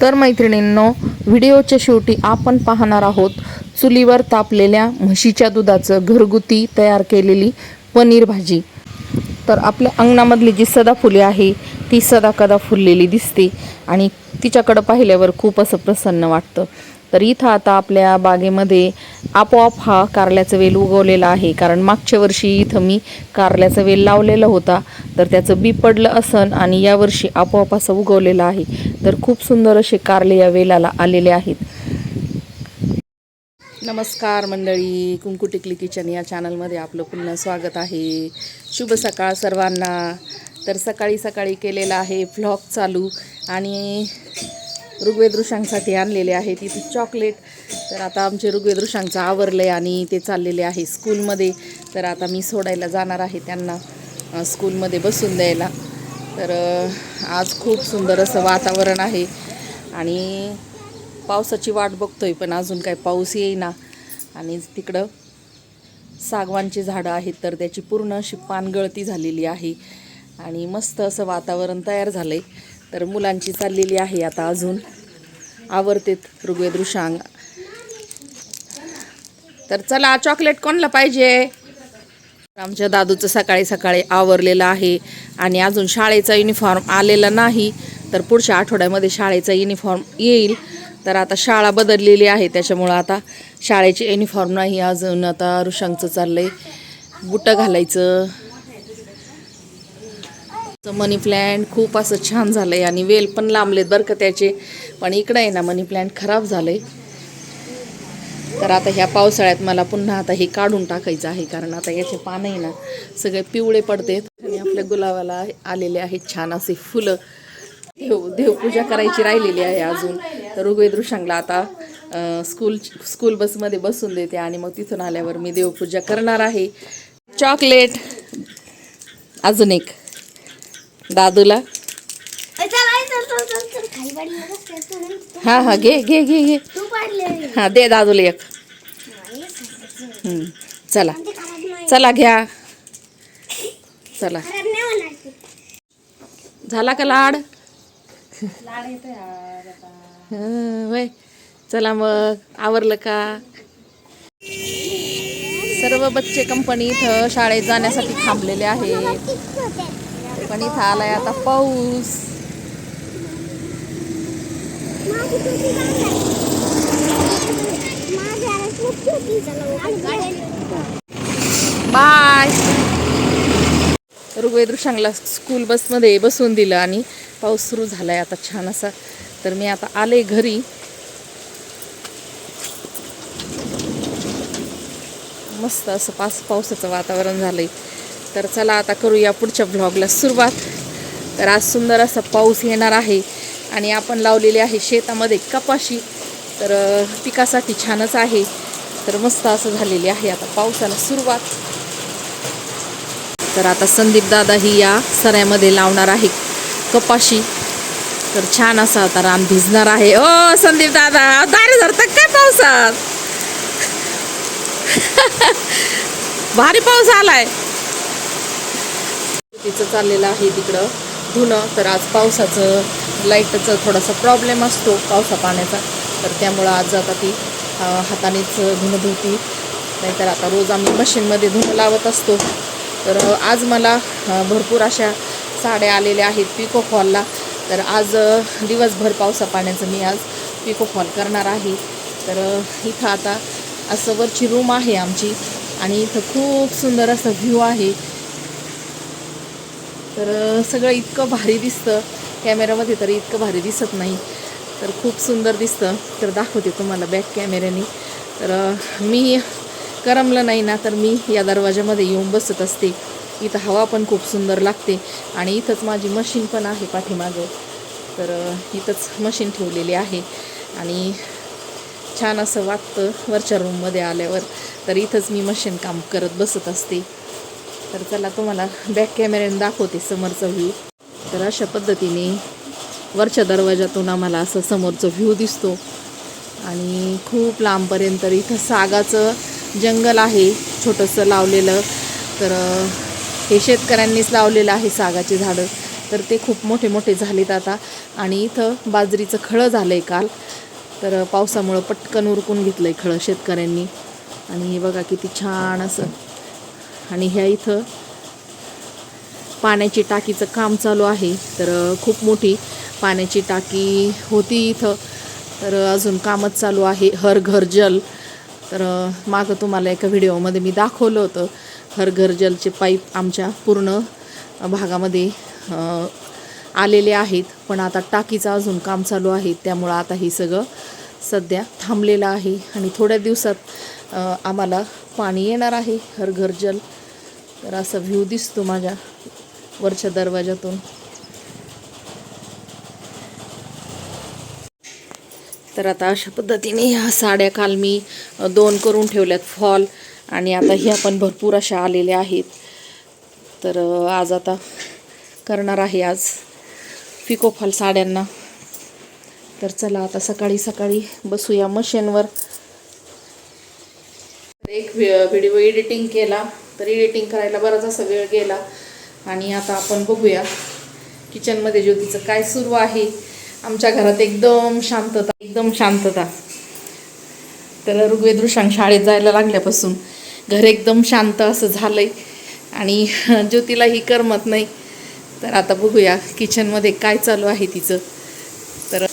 तर मैत्रिणींनो व्हिडिओच्या शेवटी आपण पाहणार आहोत चुलीवर तापलेल्या म्हशीच्या दुधाचं घरगुती तयार केलेली पनीर भाजी. तर आपल्या अंगणामधली जी सदाफुले आहे ती सदा कदा फुललेली दिसते आणि तिच्याकडं पाहिल्यावर खूप असं प्रसन्न वाटतं. तर इथं आता आपल्या बागेमध्ये आपोआप हा कारल्याचं वेल उगवलेला आहे. कारण मागच्या वर्षी इथं मी कारल्याचा वेल लावलेला होता. तर त्याचं बी पडलं असन आणि यावर्षी आपोआप असं उगवलेलं आहे. तर खूप सुंदर असे कारले या वेलाला आलेले आहेत. नमस्कार मंडळी कुंकू टिकली किचन या चॅनलमध्ये आपलं पुन्हा स्वागत आहे. शुभ सकाळ सर्वांना. तर सकाळी सकाळी केलेला आहे व्लॉग चालू आणि ऋग्वेद ऋषांसाठी आणलेले आहे तिथे चॉकलेट तर आता आमचे ऋग्वेद ऋषांचं आवरलं आहे आणि ते चाललेले आहे स्कूलमध्ये तर आता मी सोडायला जाणार आहे त्यांना स्कूलमध्ये बसून द्यायला. तर आज खूप सुंदर असं वातावरण आहे आणि पावसाची वाट बघतोय पण अजून काय पाऊस येईना. आणि तिकडं सागवानची झाडं आहेत तर त्याची पूर्ण अशी पानगळती झालेली आहे. आणि मस्त असं वातावरण तयार झालं आहे तर मुलांची चाललेली आहे आता अजून. आवरतेत ऋग्वेद ऋषांग. तर चला चॉकलेट कोणला पाहिजे? आमच्या दादूचं सकाळी सकाळी आवरलेलं आहे आणि अजून शाळेचा युनिफॉर्म आलेला नाही तर पुढच्या आठवड्यामध्ये शाळेचा युनिफॉर्म येईल. तर आता शाळा बदललेली आहे त्याच्यामुळं आता शाळेचे युनिफॉर्म नाही अजून आता ऋषांचं आहे बुटं घालायचं. मनी प्लॅन्ट खूप असं छान झालंय आणि वेल पण लांबलेत बरं का त्याचे. पण इकडं आहे ना मनी प्लॅन्ट खराब आहे तर आता ह्या पावसाळ्यात मला पुन्हा आता हे काढून टाकायचं आहे कारण आता याचे पानं आहे ना सगळे पिवळे पडतेत आणि आपल्या गुलाबाला आलेले आहेत छान असे फुलं. देव देवपूजा करायची राहिलेली आहे अजून. तर ऋग्वेद आता स्कूल स्कूल बसमध्ये बसून देते आणि मग तिथून आल्यावर मी देवपूजा करणार आहे. चॉकलेट अजून एक. दादूला. हा हा घे घे घे घे. हां हा दे दादूला एक. चला. चला घ्या. चला. झाला का लाड? वय. चला मग. आवरलं का? सर्व बच्चे कंपनी इथं शाळेत जाण्यासाठी थांबलेले आहेत. पण इथं आलाय आता पाऊस. बाय. ऋग्वेद ऋषांगला स्कूल बसमध्ये बसवून दिलं आणि पाऊस सुरू झालाय आता छान असा. तर मी आता आले घरी. मस्त असं पास पावसाचं वातावरण झालंय. तर चला आता करूया पुढच्या ब्लॉगला सुरुवात. तर आज सुंदर असा पाऊस येणार आहे. आणि आपण लावलेली आहे शेतामध्ये कपाशी. तर पिकासाठी छानच आहे. तर मस्त असं झालेली आहे आता पावसाला सुरुवात. तर आता संदीप दादा ही या सऱ्यामध्ये लावणार आहे कपाशी. तर छान असा आता रान भिजणार आहे. ओ संदीप दादा दारे धरतात काय पावसात? भारी पाऊस आलाय. तिचं चाललेलं आहे तिकडं. धुणं तर आज पावसाचं लाईटचं थोडासा प्रॉब्लेम असतो पावसा पाण्याचा. तर त्यामुळं आज आता ती हातानेच धुणं धुती नाहीतर आता रोज आम्ही मशीनमध्ये धुणं लावत असतो. तर आज मला भरपूर अशा साड्या आलेल्या आहेत पिको फॉलला तर आज दिवसभर पावसा पाण्याचं मी आज पिको फॉल करणार आहे. तर इथं आता असं वरची रूम आहे आमची. आणि इथं खूप सुंदर असं व्ह्यू आहे. तर सगळं इतकं भारी दिसतं. कॅमेरामध्ये तर इतकं भारी दिसत नाही. तर खूप सुंदर दिसतं. तर दाखवते तुम्हाला बॅक कॅमेऱ्याने. तर मी करमलं नाही ना तर मी या दरवाजामध्ये येऊन बसत असते. इथं हवा पण खूप सुंदर लागते आणि इथंच माझी मशीन पण आहे पाठीमागं. तर इथंच मशीन ठेवलेली आहे. आणि छान असं वाटतं वरच्या रूममध्ये आल्यावर. तर इथंच मी मशीन काम करत बसत असते. तर चला तुम्हाला बॅक कॅमेऱ्याने दाखवते समोरचा व्ह्यू तर अशा पद्धतीने वरच्या दरवाजातून आम्हाला असं समोरचा व्ह्यू दिसतो. आणि खूप लांबपर्यंत इथं सागाचं जंगल आहे छोटंसं लावलेलं. तर हे शेतकऱ्यांनीच लावलेलं आहे सागाची झाडं. तर ते खूप मोठे मोठे झालेत आता. आणि इथं बाजरीचं खळं झालं आहे काल. तर पावसामुळं पटकन उरकून घेतलं आहे खळं शेतकऱ्यांनी. आणि हे बघा किती छान असं आणि ह्या इथं पाण्याची टाकीचं काम चालू आहे. तर खूप मोठी पाण्याची टाकी होती इथं. तर अजून कामच चालू आहे. हर घर जल. तर मागं तुम्हाला एका व्हिडिओमध्ये मी दाखवलं होतं. हर घर जलचे पाईप आमच्या पूर्ण भागामध्ये आलेले आहेत. पण आता टाकीचं अजून काम चालू आहे. त्यामुळं आता हे सगळं सध्या थांबलेलं आहे. आणि थोड्या दिवसात आम्हाला पाणी येणार आहे. हर घर जल. तर असा व्ह्यू दिसतो माझ्या वरच्या दरवाजातून तर आता अशा पद्धतीने ह्या साड्या काल मी दोन करून ठेवल्यात फॉल आणि आता ह्या पण भरपूर अशा आलेल्या आहेत. तर आज आता करणार आहे आज फिको फॉल साड्यांना. तर चला आता सकाळी सकाळी बसूया मशीनवर. एक व्हिडिओ एडिटिंग केला. तर एडिटिंग करायला बराच असा वेळ गेला. आणि आता आपण बघूया किचनमध्ये ज्योतीचं काय सुरू आहे. आमच्या घरात एकदम शांतता एकदम शांतता. तर ऋग्वेद शाळेत जायला लागल्यापासून घर एकदम शांत असं झालंय. आणि ज्योतीलाही करमत नाही. तर आता बघूया किचनमध्ये काय चालू आहे तिचं. तर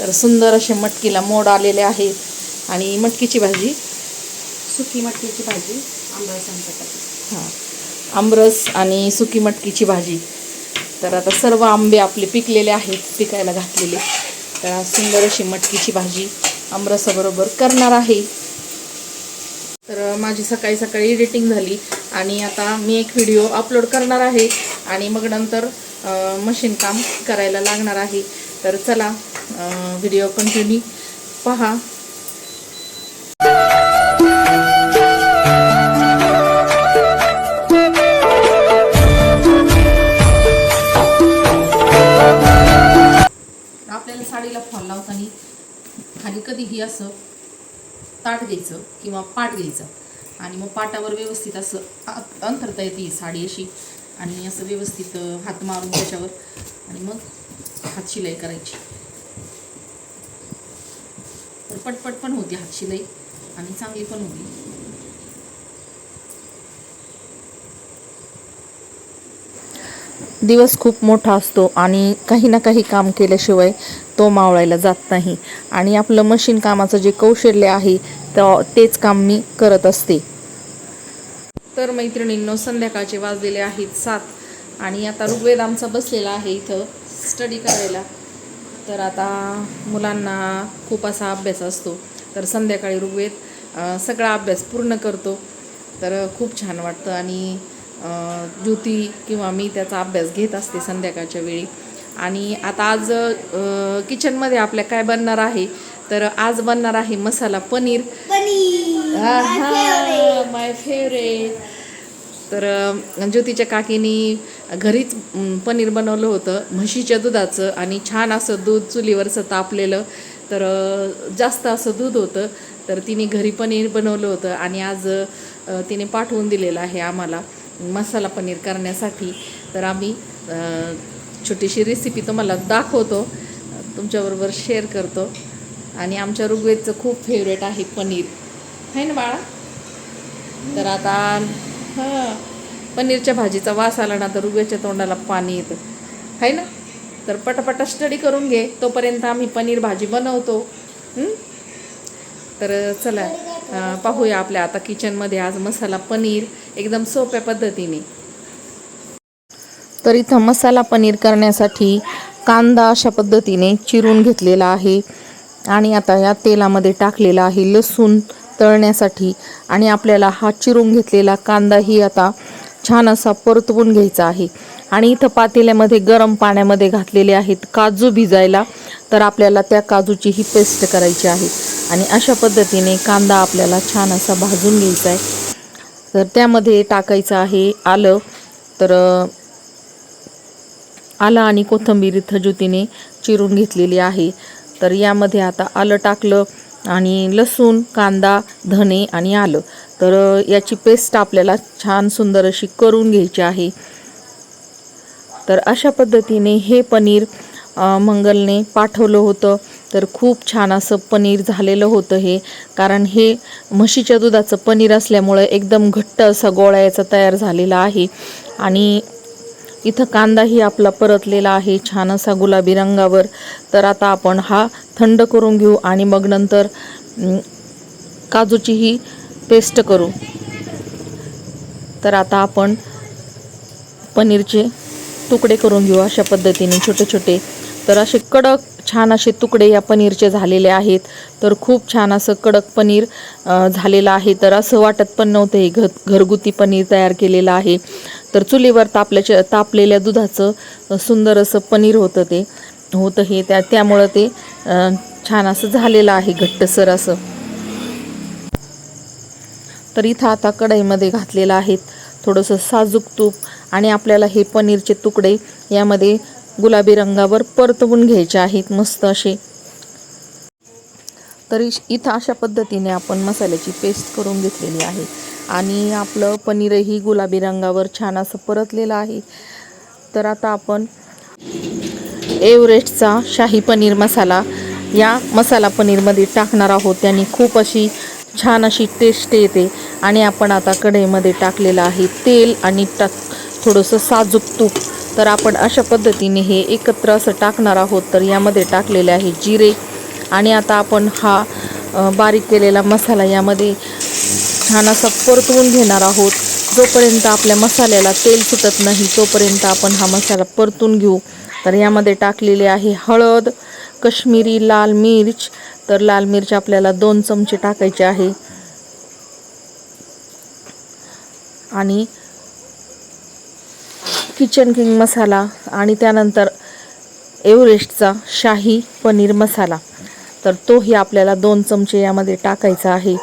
तर सुंदर असे मटकीला मोड आलेले आहेत आणि मटकीची भाजी सुकी मटकीची भाजी आमरस हां. आमरस आणि सुकी मटकीची भाजी. तर आता सर्व आंबे आपले पिकलेले आहेत पिकायला घातलेले. तर सुंदर अशी मटकीची भाजी आमरसाबरोबर करणार आहे. तर माझी सकाळी सकाळी एडिटिंग झाली आणि आता मी एक व्हिडिओ अपलोड करणार आहे आणि मग नंतर मशीन काम करायला लागणार आहे. तर चला व्हिडिओ कंटिन्यू पहा. कधीही असं ताट घ्यायचं किंवा पाट घ्यायचं. आणि मग पाटावर व्यवस्थित असं अंतरता येते साडी अशी. आणि असं व्यवस्थित हात मारून त्याच्यावर. आणि मग हात शिलाई करायची. तर पटपट पण होती हात शिलाई. आणि चांगली पण होती. दिवस खूप मोठा असतो आणि काही ना काही काम केल्याशिवाय तो मावळायला जात नाही. आणि आपलं मशीन कामाचं जे कौशल्य आहे तर तेच काम मी करत असते. तर मैत्रिणींनो संध्याकाळचे वाजलेले आहेत सात आणि आता ऋग्वेद आमचा बसलेला आहे इथं स्टडी करायला. तर आता मुलांना खूप असा अभ्यास असतो. तर संध्याकाळी ऋग्वेद सगळा अभ्यास पूर्ण करतो. तर खूप छान वाटतं आणि ज्योती किंवा मी त्याचा अभ्यास घेत असते संध्याकाळच्या वेळी. आणि आता आज किचनमध्ये आपल्या काय बनणार आहे? तर आज बनणार आहे मसाला पनीर. माय फेवरेट तर ज्योतीच्या काकीनी घरीच पनीर बनवलं होतं म्हशीच्या दुधाचं आणि छान असं दूध चुलीवरचं तापलेलं. तर जास्त असं दूध होतं तर तिने घरी पनीर बनवलं होतं आणि आज तिने पाठवून दिलेलं आहे आम्हाला. मसाला पनीर करण्यासाठी. तर आम्ही छोटीशी रेसिपी तुम्हाला दाखवतो. तुमच्याबरोबर शेअर करतो. आणि आमच्या ऋग्वेदचं खूप फेवरेट आहे पनीर. आहे ना बाळा? तर आता हां पनीरच्या भाजीचा वास आला ना तर रुग्याच्या तोंडाला पाणी येतं. आहे ना? तर पटापटा स्टडी करून घे. तोपर्यंत आम्ही पनीर भाजी बनवतो. तर चला पाहूया आपल्या आता किचनमध्ये आज मसाला पनीर. एकदम सोप्या पद्धतीने. तर इथं मसाला पनीर करण्यासाठी कांदा अशा पद्धतीने चिरून घेतलेला आहे. आणि आता या तेलामध्ये टाकलेला आहे लसूण तळण्यासाठी. आणि आपल्याला हा चिरून घेतलेला कांदाही आता छान असा परतवून घ्यायचा आहे. आणि इथं पातेल्यामध्ये गरम पाण्यामध्ये घातलेले आहेत काजू भिजायला. तर आपल्याला त्या काजूची ही पेस्ट करायची आहे. आणि अशा पद्धतीने कांदा आपल्याला छान असा भाजून घ्यायचा आहे. तर त्यामध्ये टाकायचं आहे आलं. तर आलं आणि कोथंबीर इथं ज्योतीने चिरून घेतलेली आहे. तर यामध्ये आता आलं टाकलं आणि लसूण कांदा धने आणि आलं. तर याची पेस्ट आपल्याला छान सुंदर अशी करून घ्यायची आहे. तर अशा पद्धतीने हे पनीर मंगलने पाठवलं होतं. तर खूप छान असं पनीर झालेलं होतं हे. कारण हे म्हशीच्या दुधाचं पनीर असल्यामुळं एकदम घट्ट असा गोळा याचा तयार झालेला आहे. आणि इथं कांदाही आपला परतलेला आहे छान असा गुलाबी रंगावर. तर आता आपण हा थंड करून घेऊ आणि मग नंतर काजूचीही पेस्ट करू. तर आता आपण पनीरचे तुकडे करून घेऊ अशा पद्धतीने छोटे छोटे तर असे कडक छान असे तुकडे या पनीरचे झालेले आहेत. तर खूप छान असं कडक पनीर झालेलं आहे. तर असं वाटत पण नव्हतं हे घ घरगुती पनीर तयार केलेलं आहे. तर चुलीवर तापल्याच्या तापलेल्या दुधाचं सुंदर असं पनीर होतं ते. होतं हे. त्या त्यामुळं ते छान असं झालेलं आहे घट्टसर असं. तर इथं आता कढईमध्ये घातलेलं आहेत थोडंसं साजूक तूप आणि आपल्याला हे पनीरचे तुकडे यामध्ये गुलाबी रंगावर परतवून घ्यायचे आहेत मस्त असे. तरी इथं अशा पद्धतीने आपण मसाल्याची पेस्ट करून घेतलेली आहे. आणि आपलं पनीरही गुलाबी रंगावर छान असं परतलेलं आहे. तर आता आपण एव्हरेस्टचा शाही पनीर मसाला या मसाला पनीरमध्ये टाकणार आहोत. त्यांनी खूप अशी छान अशी टेस्ट येते. आणि आपण आता कढईमध्ये टाकलेलं आहे तेल आणि टाक थोडंसं साजूक तूप. तर आपण अशा पद्धतीने हे एकत्र असं टाकणार आहोत. तर यामध्ये टाकलेले आहे जिरे आणि आता आपण हा बारीक केलेला मसाला यामध्ये छान असा परतवून घेणार आहोत. जोपर्यंत आपल्या मसाल्याला तेल सुटत नाही तोपर्यंत आपण हा मसाला परतून घेऊ. तर यामध्ये टाकलेले आहे हळद कश्मीरी लाल मिर्च. तर लाल मिरची आपल्याला दोन चमचे टाकायचे आहे. आणि किचन किंग मसाला आणि त्यानंतर एव्हरेस्टचा शाही पनीर मसाला तर तोही आपल्याला दोन चमचे यामध्ये टाकायचा आहे.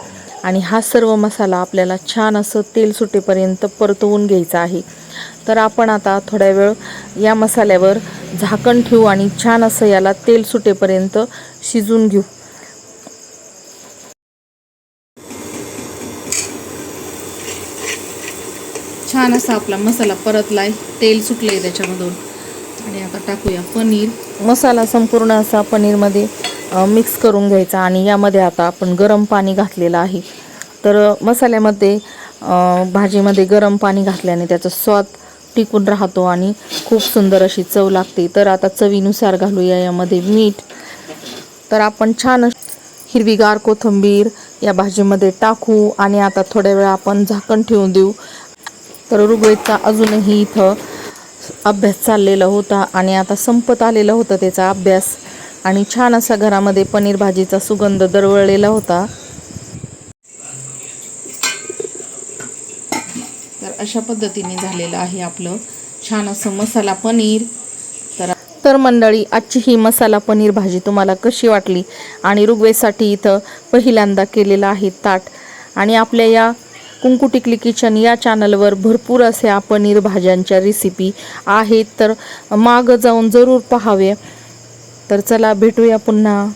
आणि हा सर्व मसाला आपल्याला छान असं तेल सुटेपर्यंत परतवून घ्यायचा आहे. तर आपण आता थोड्या वेळ या मसाल्यावर झाकण ठेवू आणि छान असं याला तेल सुटेपर्यंत शिजून घेऊ. छान असा आपला मसाला परतलाय. तेल सुटलंय त्याच्यामधून. आणि आता टाकूया पनीर. मसाला संपूर्ण असा पनीरमध्ये मिक्स करून घ्यायचा आणि यामध्ये आता आपण गरम पाणी घातलेलं आहे. तर मसाल्यामध्ये भाजीमध्ये गरम पाणी घातल्याने त्याचा स्वाद टिकून राहतो आणि खूप सुंदर अशी चव लागते. तर आता चवीनुसार घालूया यामध्ये मीठ. तर आपण छान हिरवीगार कोथिंबीर या भाजीमध्ये टाकू आणि आता थोड्या वेळा आपण झाकण ठेवून देऊ. तर ऋग्वेदचा अजूनही इथं अभ्यास चाललेला होता आणि आता संपत आलेला होता त्याचा अभ्यास. आणि छान असा घरामध्ये पनीर भाजीचा सुगंध दरवळलेला होता. तर अशा पद्धतीने झालेलं आहे आपलं छान असं मसाला पनीर. तर तर मंडळी आजची ही मसाला पनीर भाजी तुम्हाला कशी वाटली? आणि ऋग्वेदसाठी इथं पहिल्यांदा केलेलं आहे ताट. आणि आपल्या या कुंकू टिकली किचन या चॅनलवर भरपूर अशा पनीर भाज्यांच्या रेसिपी आहेत. तर मागं जाऊन जरूर पहावे. तर चला भेटूया पुन्हा.